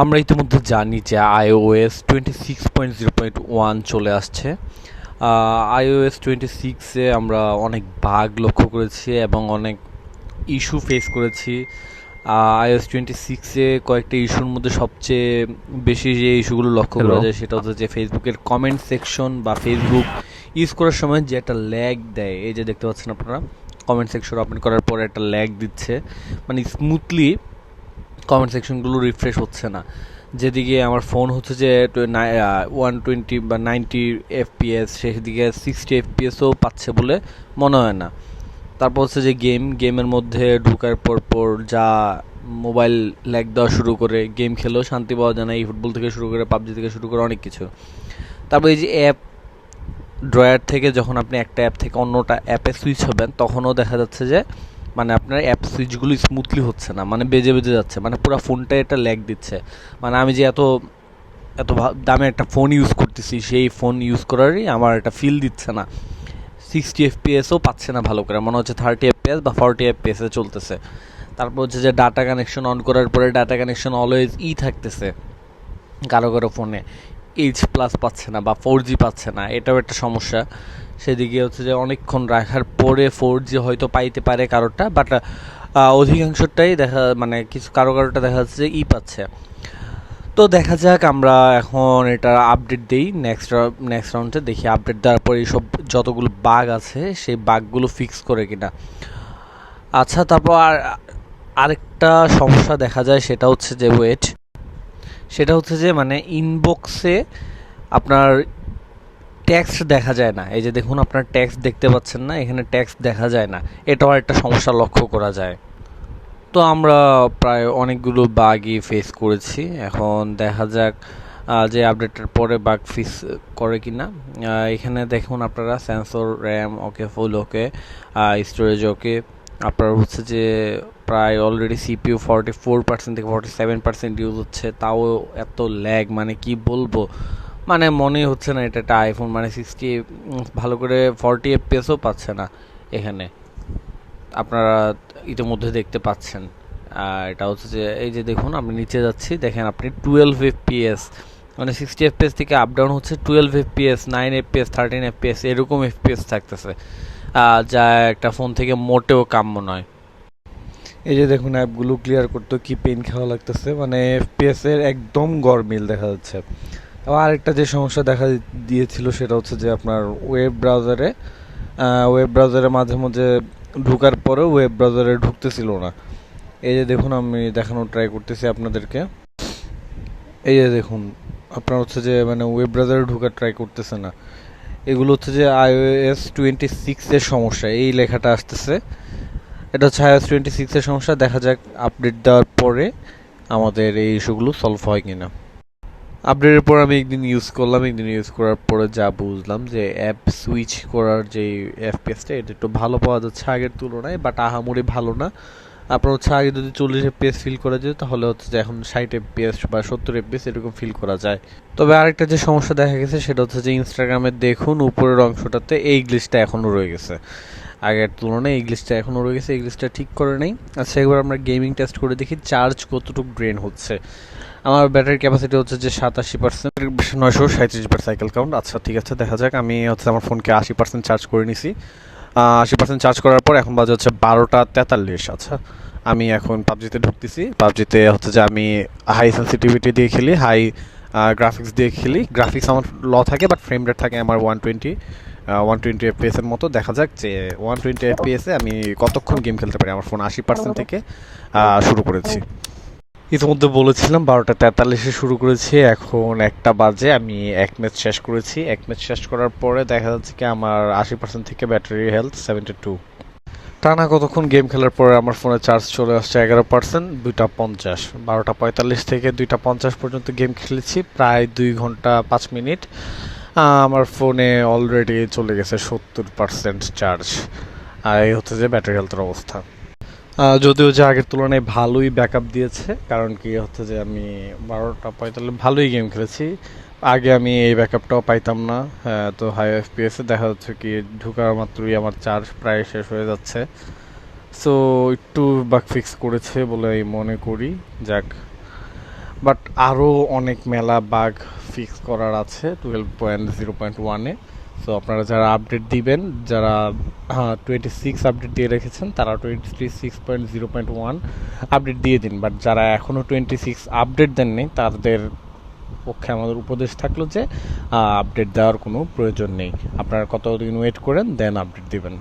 আমরা ইতিমধ্যে জানি যে iOS twenty six point zero point one চলে আসছে। আইওএস টোয়েন্টি সিক্সে আমরা অনেক বাগ লক্ষ্য করেছি এবং অনেক ইস্যু ফেস করেছি। আইওএস টোয়েন্টি সিক্সে কয়েকটা ইস্যুর মধ্যে সবচেয়ে বেশি যে ইস্যুগুলো লক্ষ্য করা যায় সেটা হচ্ছে যে ফেসবুকের কমেন্ট সেকশন বা ফেসবুক ইউজ করার সময় যে একটা ল্যাগ দেয়। এই যে দেখতে পাচ্ছেন আপনারা কমেন্ট সেকশন ওপেন করার পরে একটা ল্যাগ দিচ্ছে। মানে স্মুথলি কমেন্ট সেকশনগুলো রিফ্রেশ হচ্ছে না। যেদিকে আমার ফোন হচ্ছে যে ওয়ান টোয়েন্টি বা নাইনটি এফপিএস সেদিকে সিক্সটি এফপিএসও পাচ্ছে বলে মনে হয় না। তারপর হচ্ছে যে গেম গেমের মধ্যে ঢুকার পর পর যা মোবাইল ল্যাগ দেওয়া শুরু করে গেম খেলেও শান্তি পাওয়া যায় না এই ফুটবল থেকে শুরু করে, পাবজি থেকে শুরু করে অনেক কিছু। তারপর এই যে অ্যাপ ড্রয়ার থেকে যখন আপনি একটা অ্যাপ থেকে অন্যটা অ্যাপে সুইচ হবেন, তখনও দেখা যাচ্ছে যে মানে আপনার অ্যাপ সুইচগুলো স্মুথলি হচ্ছে না মানে বেজে বেজে যাচ্ছে মানে পুরো ফোনটা এটা ল্যাগ দিচ্ছে। মানে আমি যে এত এত দামে একটা ফোন ইউজ করতেছি, সেই ফোন ইউজ করারই আমার একটা ফিল দিচ্ছে না। সিক্সটি এফপিএসও পাচ্ছে না ভালো করে, মনে হচ্ছে থার্টি এফপিএস বা ফর্টি এফপিএসে চলতেছে। তারপর হচ্ছে যে ডাটা কানেকশন অন করার পরে ডাটা কানেকশন অলওয়েজ ই থাকতেছে, কারও কারও ফোনে এইচ প্লাস পাচ্ছে না বা ফোর জি পাচ্ছে না, এটাও একটা সমস্যা। সেদিকে হচ্ছে যে অনেকক্ষণ রাখার পরে ফোর জি হয়তো পাইতে পারে কারোরটা বাট অধিকাংশটাই দেখা মানে কিছু কারও কারোটা দেখা যাচ্ছে যে ই পাচ্ছে। তো দেখা যাক, আমরা এখন এটা আপডেট দিই নেক্সট নেক্সট রাউন্ডে দেখি আপডেট দেওয়ার পরে এইসব যতগুলো বাগ আছে, সেই বাগগুলো ফিক্স করে কিনা। আচ্ছা তারপর আর, আরেকটা সমস্যা দেখা যায়, সেটা হচ্ছে যে ওয়েট সেটা হচ্ছে যে মানে ইনবক্সে আপনার ট্যাক্স দেখা যায় না। এই যে দেখুন, আপনার ট্যাক্স দেখতে পাচ্ছেন না, এখানে ট্যাক্স দেখা যায় না। এটাও একটা সমস্যা লক্ষ্য করা যায়। তো আমরা প্রায় অনেকগুলো বাগই ফেস করেছি। এখন দেখা যাক যে আপডেটের পরে বাগ ফিস করে কি না এখানে দেখুন আপনারা sensor RAM okay full okay storage okay আপনার হচ্ছে যে প্রায় already CPU forty four percent থেকে ফর্টি সেভেন পার্সেন্ট ইউজ হচ্ছে, তাও এত ল্যাগ মানে কি বলব? মানে মনেই হচ্ছে না এটা একটা আইফোন মানে সিক্সটি ভালো করে ফর্টি এফপিএসও পাচ্ছে না এখানে। আপনারা ইতিমধ্যে দেখতে পাচ্ছেন। আর এটা হচ্ছে যে, এই যে দেখুন আমি নিচে যাচ্ছি, দেখেন আপনি টুয়েলভ এফপিএস মানে সিক্সটি এফপিএস থেকে আপ ডাউন হচ্ছে twelve FPS nine FPS thirteen FPS এরকম এফপিএস থাকতেছে। যা একটা ফোন থেকে মোটেও কাম্য নয়। এই যে দেখুন অ্যাপগুলো ক্লিয়ার করতে কি পেন খাওয়া লাগতেছে মানে এফপিএস এর একদম গরমিল দেখা যাচ্ছে। আরেকটা যে সমস্যা দেখা দিয়েছিল সেটা হচ্ছে যে আপনার ওয়েব ব্রাউজারে ওয়েব ব্রাউজারে মাঝে মাঝে ঢুকার পরেও ওয়েব ব্রাউজারে ঢুকতেছিল না। এই যে দেখুন আমি দেখানোর ট্রাই করতেছি আপনাদেরকে। এই যে দেখুন, আপনার হচ্ছে যে মানে ওয়েব ব্রাউজারে ঢোকার ট্রাই করতেছে না। এগুলো হচ্ছে যে আইওএস টোয়েন্টি সিক্সের সমস্যা, এই লেখাটা আসতেছে। এটা হচ্ছে আইওএস টোয়েন্টি সিক্সের সমস্যা, দেখা যাক আপডেট দেওয়ার পরে আমাদের এই ইস্যুগুলো সলভ হয় কিনা। আপডেটের পর আমি একদিন ইউজ করলাম, একদিন ইউজ করার পরে যা বুঝলাম যে অ্যাপ সুইচ করার যে এফপিএসটা এটা একটু ভালো পাওয়া যাচ্ছে আগের তুলনায় বাট আহামরি ভালো না। আপনার হচ্ছে আগে যদি চল্লিশ এফপিএস ফিল করা যেত, তাহলে হচ্ছে যে এখন ষাট এফপিএস বা সত্তর এফপিএস এরকম ফিল করা যায়। তবে আরেকটা যে সমস্যা দেখা গেছে, সেটা হচ্ছে যে ইনস্টাগ্রামে দেখুন, উপরের অংশটাতে এই গ্লিচটা এখনও রয়ে গেছে। আগের তুলনায় এই গ্লিচটা এখনও রয়ে গেছে, এই গ্লিচটা ঠিক করে নেই। আচ্ছা এবার আমরা গেমিং টেস্ট করে দেখি চার্জ কতটুকু ড্রেন হচ্ছে। আমার ব্যাটারি ক্যাপাসিটি হচ্ছে যে সাতাশি পার্সেন্ট নয়শো সাঁত্রিশ বার সাইকেল কাউন্ট আচ্ছা ঠিক আছে, দেখা যাক। আমি হচ্ছে আমার ফোনকে আশি পার্সেন্ট চার্জ করে নিছি। আশি পার্সেন্ট চার্জ করার পর এখন বাজে হচ্ছে বারোটা তেতাল্লিশ। আচ্ছা আমি এখন পাবজিতে ঢুকতেছি। পাবজিতে হচ্ছে যে আমি হাই সেন্সিটিভিটি দিয়ে খেলি হাই গ্রাফিক্স দিয়ে খেলি। গ্রাফিক্স আমার ল থাকে বাট ফ্রেম রেট থাকে আমার one twenty one twenty FPS এর মতো। দেখা যাক যে ওয়ান টোয়েন্টি এফপিএসে আমি কতক্ষণ গেম খেলতে পারি। আমার ফোন আশি পার্সেন্ট থেকে শুরু করেছি। ইতিমধ্যে বলেছিলাম, বারোটা তেতাল্লিশে শুরু করেছি, এখন একটা বাজে, আমি এক ম্যাচ শেষ করেছি। এক ম্যাচ শেষ করার পরে দেখা যাচ্ছে কি আমার আশি পার্সেন্ট থেকে ব্যাটারি হেলথ সেভেন্টি টু টানা কতক্ষণ গেম খেলার পরে আমার ফোনে চার্জ চলে আসছে এগারো পার্সেন্ট দুইটা পঞ্চাশ। বারোটা পঁয়তাল্লিশ থেকে দুইটা পঞ্চাশ পর্যন্ত গেম খেলেছি, প্রায় দুই ঘণ্টা পাঁচ মিনিট। আমার ফোনে অলরেডি চলে গেছে সত্তর পার্সেন্ট চার্জ আর এই হচ্ছে যে ব্যাটারি হেলথের অবস্থা। যদিও যে আগের তুলনায় ভালোই ব্যাকআপ দিয়েছে কারণ কি হচ্ছে যে আমি বারোটা পঁয়তাল্লিশ ভালোই গেম খেলেছি। আগে আমি এই ব্যাকআপটাও পাইতাম না হ্যাঁ, তো হাই এফ পিএসে দেখা যাচ্ছে কি ঢুকার মাত্রই আমার চার্জ প্রায় শেষ হয়ে যাচ্ছে। সো একটু বাক ফিক্স করেছে বলে আমি মনে করি। যাক বাট আরও অনেক মেলা বাগ ফিক্স করার আছে টুয়েলভ পয়েন্ট জিরো পয়েন্ট ওয়ানে সো আপনারা যারা আপডেট দিবেন, যারা টোয়েন্টি সিক্স আপডেট দিয়ে রেখেছেন তারা twenty six point zero point one update দিয়ে দিন। বাট যারা এখনও টোয়েন্টি সিক্স আপডেট দেননি, তাদের পক্ষে আমাদের উপদেশ থাকল যে আপডেট দেওয়ার কোনো প্রয়োজন নেই। আপনারা কতদিন ওয়েট করেন দেন আপডেট দিবেন।